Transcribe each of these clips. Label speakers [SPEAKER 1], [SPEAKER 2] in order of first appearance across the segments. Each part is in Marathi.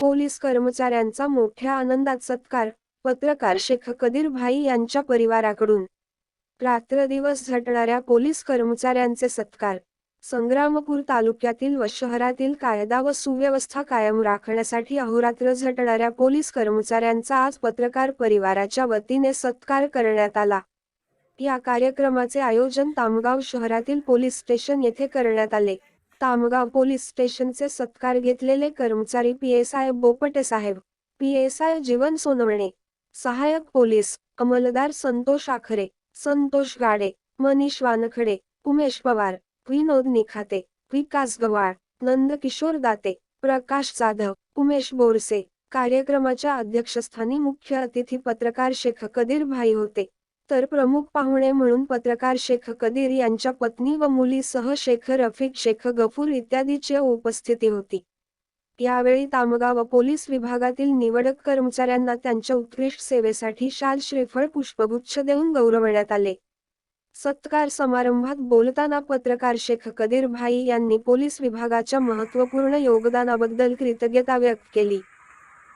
[SPEAKER 1] पोलीस कर्मचाऱ्यांचा मोठ्या आनंदात सत्कार पत्रकार शेख कदीर भाई यांच्या परिवाराकडून. रात्रदिवस झटणाऱ्या पोलीस कर्मचाऱ्यांचे सत्कार संग्रामपूर तालुक्यातील व शहरातील कायदा व सुव्यवस्था कायम राखण्यासाठी अहोरात्र झटणाऱ्या पोलीस कर्मचाऱ्यांचा आज पत्रकार परिवाराच्या वतीने सत्कार करण्यात आला. या कार्यक्रमाचे आयोजन तामगाव शहरातील पोलीस स्टेशन येथे करण्यात आले. तामगाव पोलीस स्टेशनचे सत्कार घेतलेले कर्मचारी P S I बोपटे Saheb P S I Jeevan Sonawane सहाय्यक पोलीस अंमलदार संतोष आखरे संतोष गाडे मनीष वानखडे उमेश पवार विनोद निखाते विकास गवाळ नंदकिशोर दाते प्रकाश जाधव उमेश बोरसे. कार्यक्रमाच्या अध्यक्षस्थानी मुख्य अतिथी पत्रकार शेख कदीर भाई होते. तर प्रमुख पाहुणे म्हणून पत्रकार शेख कदीर यांच्या पत्नी व मुलीसह शेख रफिक शेख गफूर इत्यादीची उपस्थिती होती. यावेळी तामगाव पोलीस विभागातील निवडक कर्मचाऱ्यांना त्यांच्या उत्कृष्ट सेवेसाठी शाल श्रीफळ पुष्पगुच्छ देऊन गौरवण्यात आले. सत्कार समारंभात बोलताना पत्रकार शेख कदीर भाई यांनी पोलीस विभागाच्या महत्त्वपूर्ण योगदानाबद्दल कृतज्ञता व्यक्त केली.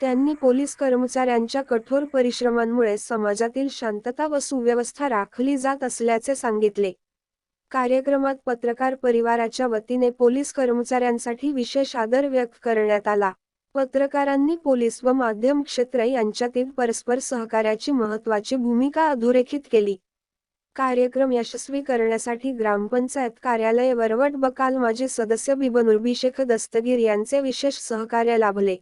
[SPEAKER 1] त्यांनी पोलीस कर्मचाऱ्यांच्या कठोर परिश्रमांमुळे समाजातील शांतता व सुव्यवस्था राखली जात असल्याचे सांगितले. कार्यक्रमात पत्रकार परिवाराच्या वतीने पोलीस कर्मचाऱ्यांसाठी विशेष आदर व्यक्त करण्यात आला. पत्रकारांनी पोलीस व माध्यम क्षेत्र यांच्यातील परस्पर सहकार्याची महत्त्वाची भूमिका अधोरेखित केली. कार्यक्रम यशस्वी करण्यासाठी ग्रामपंचायत कार्यालय वरवट बकाल माजी सदस्य बिबन शेख दस्तगीर यांचे विशेष सहकार्य लाभले.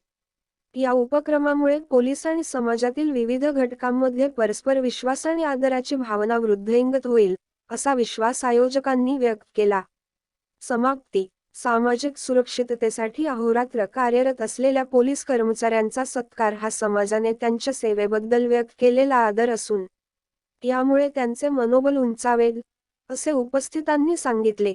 [SPEAKER 1] या उपक्रमामुळे पोलीस आणि समाजातील विविध घटकांमध्ये परस्पर विश्वास आणि आदराची भावना वृद्धिंगत होईल असा विश्वास आयोजकांनी व्यक्त केला. समाप्ती. सामाजिक सुरक्षिततेसाठी अहोरात्र कार्यरत असलेल्या पोलीस कर्मचाऱ्यांचा सत्कार हा समाजाने त्यांच्या सेवेबद्दल व्यक्त केलेला आदर असून यामुळे त्यांचे मनोबल उंचावेल असे उपस्थितांनी सांगितले.